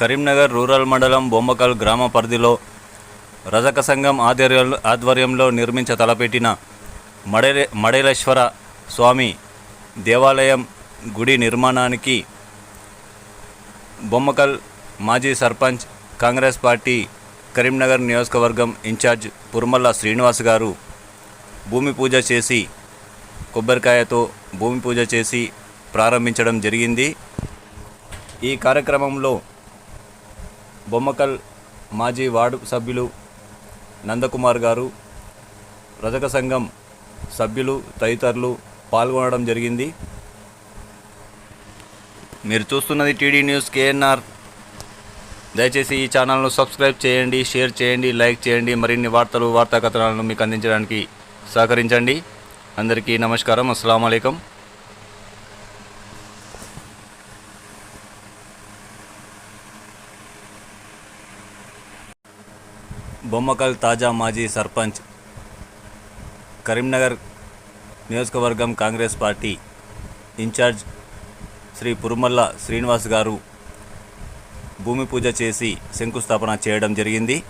Karimnagar rural మండలం బొమ్మకల్ గ్రామ పరిధిలో రజక సంఘం ఆధ్వర్యంలో ఆధ్వర్యంలో నిర్మించ తలపెట్టిన మడేలే మడేలేశ్వర స్వామి దేవాలయం గుడి నిర్మాణానికి బొమ్మకల్ మాజీ సర్పంచ్ కాంగ్రెస్ పార్టీ కరీంనగర్ నియోజకవర్గం ఇన్ఛార్జ్ పుర్మల్ల శ్రీనివాస్ గారు భూమి పూజ చేసి కొబ్బరికాయతో భూమి పూజ చేసి ప్రారంభించడం జరిగింది. ఈ కార్యక్రమంలో బొమ్మకల్ మాజీ వార్డు సభ్యులు నందకుమార్ గారు రజక సంఘం సభ్యులు తదితరులు పాల్గొనడం జరిగింది. మీరు చూస్తున్నది టీడీ న్యూస్ కేఎన్ఆర్. దయచేసి ఈ ఛానల్ను సబ్స్క్రైబ్ చేయండి షేర్ చేయండి లైక్ చేయండి మరిన్ని వార్తలు వార్తా కథనాలను మీకు అందించడానికి సహకరించండి. అందరికీ నమస్కారం అస్సలం అయికం బొమ్మకల్ తాజా మాజీ సర్పంచ్. కరీంనగర్ నియోజకవర్గం కాంగ్రెస్ పార్టీ ఇన్ఛార్జ్ శ్రీ పురుమల్ల శ్రీనివాస్ గారు భూమి పూజ చేసి శంకుస్థాపన చేయడం జరిగింది.